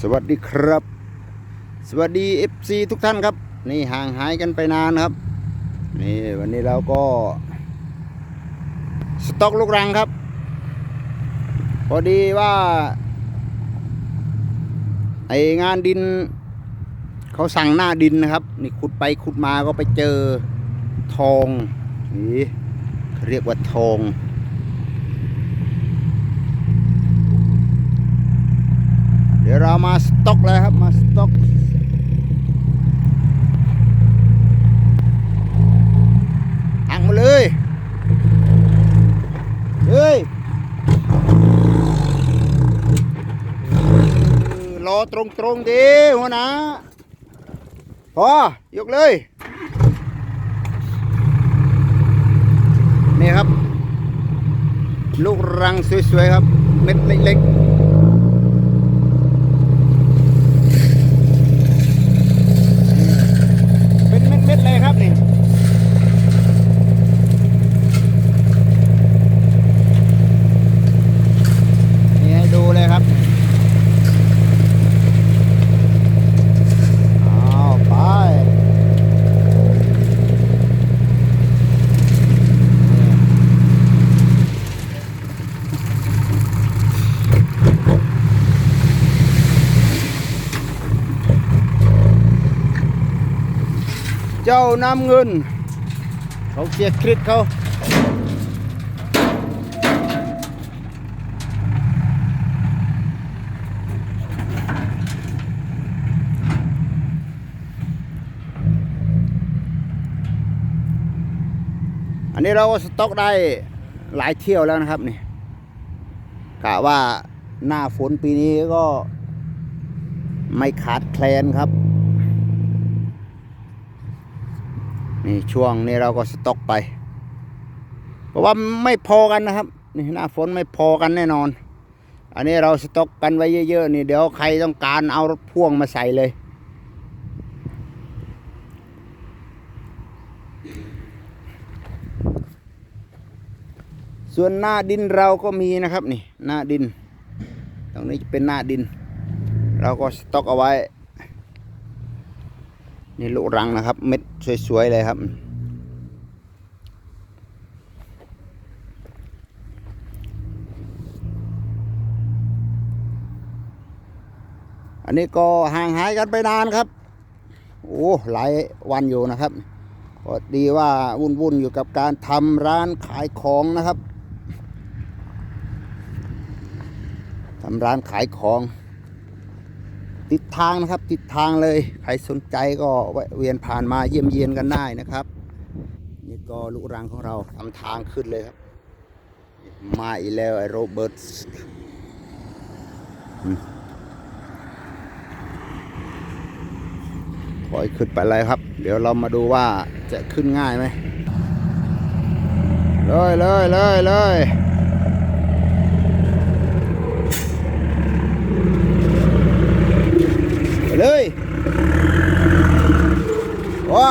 สวัสดีครับ สวัสดี FC ทุกท่านครับ นี่ห่างหายกันไปนานครับ นี่วันนี้เราก็ สต็อกลูกรังครับ พอดีว่าไองานดิน เขาสั่งหน้าดินนะครับ นี่ขุดไปขุดมาก็ไปเจอทองนี่เรียกว่าทอง เดี๋ยวเรามาสต็อกเลยครับ มาสต็อกหักมาเลย เฮ้ยเออรอตรงตรงดีหัวหนะพอยกเลย นี่ครับ ลูกรังสวยๆครับ เม็ดเล็กๆ เป็นเม็ดๆเลยครับนี่ นี่ให้ดูเลยครับเอาไป เจ้าน้ำเงิน เขาเสียคริสเขาอันนี้เราก็สต็อกได้หลายเที่ยวแล้วนะครับนี่กะว่าหน้าฝนปีนี้ก็ไม่ขาดแคลนครับ นี่ช่วงนี้เราก็สต็อกไป เพราะว่าไม่พอกันนะครับ นี่หน้าฝนไม่พอกันแน่นอน อันนี้เราสต็อกกันไว้เยอะๆนี่เดี๋ยวใครต้องการเอารถพ่วงมาใส่เลย ส่วนหน้าดินเราก็มีนะครับนี่หน้าดิน ตรงนี้เป็นหน้าดิน เราก็สต็อกเอาไว้ นี่ลูกรังนะครับ เม็ดสวย ๆ เลยครับ อันนี้ก็ห่างหายกันไปนานครับ โอ้หลายวันอยู่นะครับก็ดีว่าวุ่นๆอยู่กับการทำร้านขายของนะครับทำร้านขายของ ติดทางนะครับ ติดทางเลย ใครสนใจก็เวียนผ่านมาเยี่ยมเยียนกันได้นะครับ นี่ก็ลูกรังของเราทำทางขึ้นเลยครับ มาอีกแล้วไอโรเบิร์ตอืมปล่อยขึ้นไปเลยครับ เดี๋ยวเรามาดูว่าจะขึ้นง่ายไหมเลยเลยเลยเลยไป เลยว้า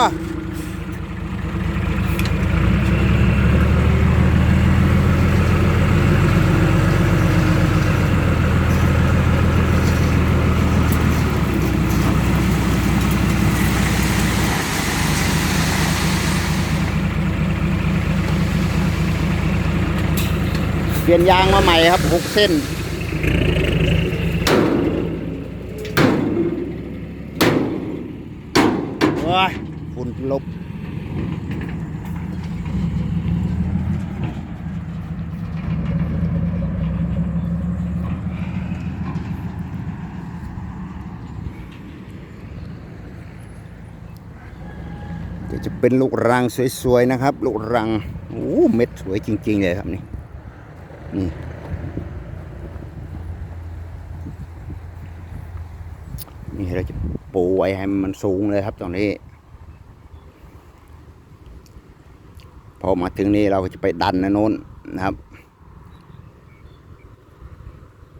เปลี่ยนยางมาใหม่ครับหกเส้น ว้ายฝุ่น ลบ จะเป็นลูกรังสวยๆนะครับ ลูกรังโอ้เม็ดสวยจริง ๆ เลยครับนี่นี่นี่เราจะปูไว้ให้มันสูงเลยครับตรงนี้ พ อมาถึงนี่เราก็จะไปดันนะโน้นนะครับ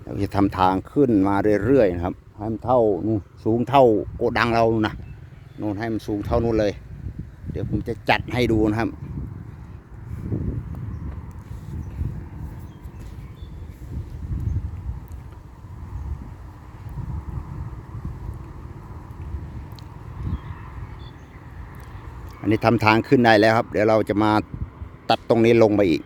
เราจะทำทางขึ้นมาเรื่อยๆนะครับให้มันเท่านู่นสูงเท่าโกดังเรานู่นนะนู่นให้มันสูงเท่านู้นเลย เดี๋ยวผมจะจัดให้ดูนะครับ อันนี้ทำทางขึ้นได้แล้วครับ เดี๋ยวเราจะมาตัดตรงนี้ลงไปอีก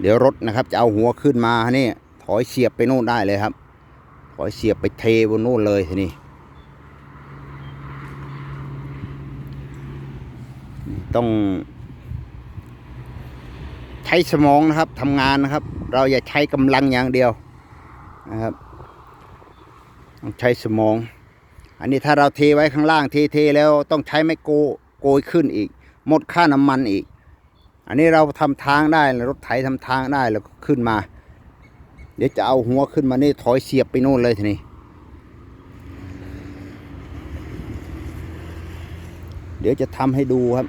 เดี๋ยวรถนะครับจะเอาหัวขึ้นมานี่ถอยเสียบไปโน่นได้เลยครับ ถอยเสียบไปเทบนโน่นเลยทีนี้ต้อง ใช้สมองนะครับทำงานนะครับ เราอย่าใช้กำลังอย่างเดียวนะครับต้องใช้สมอง อันนี้ถ้าเราเทไว้ข้างล่างเทเทแล้วต้องใช้ไมโก โกยขึ้นอีก หมดค่าน้ำมันอีก อันนี้เราทำทางได้รถไถทำทางได้แล้วก็ขึ้นมา เดี๋ยวจะเอาหัวขึ้นมานี่ถอยเสียบไปโน่นเลยทีนี้เดี๋ยวจะทำให้ดูครับ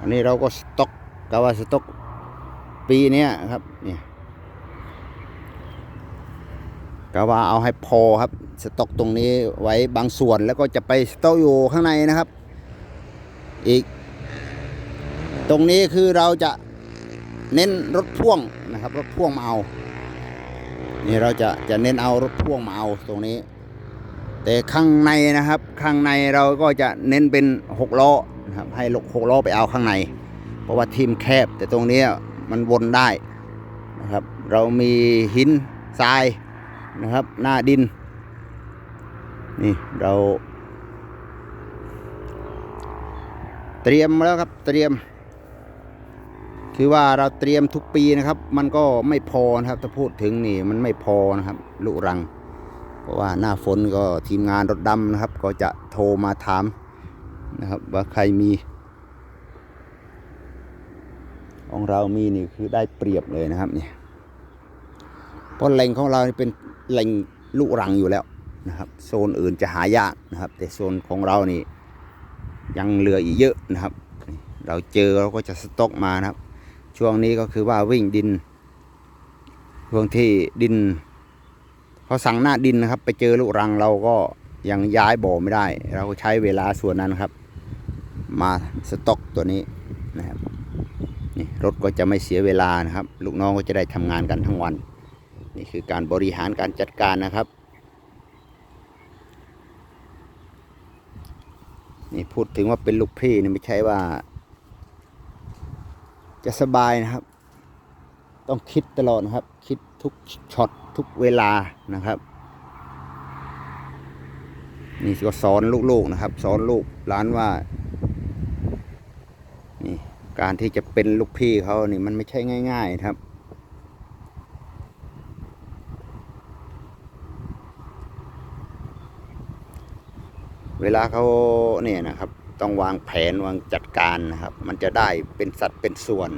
อันนี้เราก็สต็อกกะว่าสต็อกปีเนี้ยครับเนี่ยกะว่าเอาให้พอครับ สต็อกตรงนี้ไว้บางส่วนแล้วก็จะไปสต็อกอยู่ข้างในนะครับ อีก ตรงนี้คือเราจะเน้นรถพ่วงนะครับ รถพ่วงมาเอานี่เราจะจะเน้นเอารถพ่วงมาเอาตรงนี้ แต่ข้างในนะครับ ข้างในเราก็จะเน้นเป็นหกล้อนะครับให้ลกหกล้อไปเอาข้างใน เพราะว่าทีมแคบ แต่ตรงนี้มันวนได้นะครับ เรามีหินทรายนะครับ หน้าดิน นี่เรา เตรียมแล้วครับเตรียม คือว่าเราเตรียมทุกปีนะครับ มันก็ไม่พอนะครับ ถ้าพูดถึงนี่มันไม่พอนะครับลูกรัง เพราะว่าหน้าฝนก็ทีมงานรถดำนะครับ ก็จะโทรมาถามนะครับ ว่าใครมีของเรามีนี่คือได้เปรียบเลยนะครับเนี่ยเพราะแหล่งของเราเป็นแหล่งลูกรังอยู่แล้ว นะครับ โซนอื่นจะหายากนะครับ แต่โซนของเรานี่ยังเหลืออีกเยอะนะครับ เราเจอเราก็จะสต็อกมานะครับ ช่วงนี้ก็คือว่าวิ่งดินช่วงที่ดินเขาสั่งหน้าดินนะครับ ไปเจอลูกรังเราก็ยังย้ายบ่อไม่ได้ เราก็ใช้เวลาส่วนนั้นครับ มาสต็อกตัวนี้นะครับนี่รถก็จะไม่เสียเวลานะครับ ลูกน้องก็จะได้ทำงานกันทั้งวัน นี่คือการบริหารการจัดการนะครับ นี่พูดถึงว่าเป็นลูกพี่นี่ไม่ใช่ว่า จะสบายนะครับ ต้องคิดตลอดนะครับ คิดทุกช็อตทุกเวลานะครับนี่ก็สอนลูกๆนะครับ สอนลูกร้านว่านี่การที่จะเป็นลูกพี่เขานี่มันไม่ใช่ง่าย ๆ ครับ เวลาเขาเนี่ยนะครับ ต้องวางแผนวางจัดการนะครับ มันจะได้เป็นสัดเป็นส่วน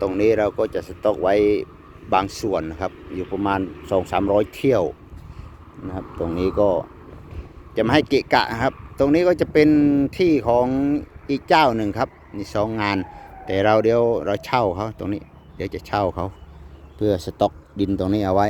ตรงนี้เราก็จะสต็อกไว้บางส่วนนะครับ อยู่ประมาณ 2 3 0 0 เที่ยวนะครับ ตรงนี้ก็จะไม่ให้เกะกะครับ ตรงนี้ก็จะเป็นที่ของอีกเจ้าหนึ่งครับนี่สองงาน แต่เราเดี๋ยวเราเช่าเขาตรงนี้ เดี๋ยวจะเช่าเขา เพื่อสต็อกดินตรงนี้เอาไว้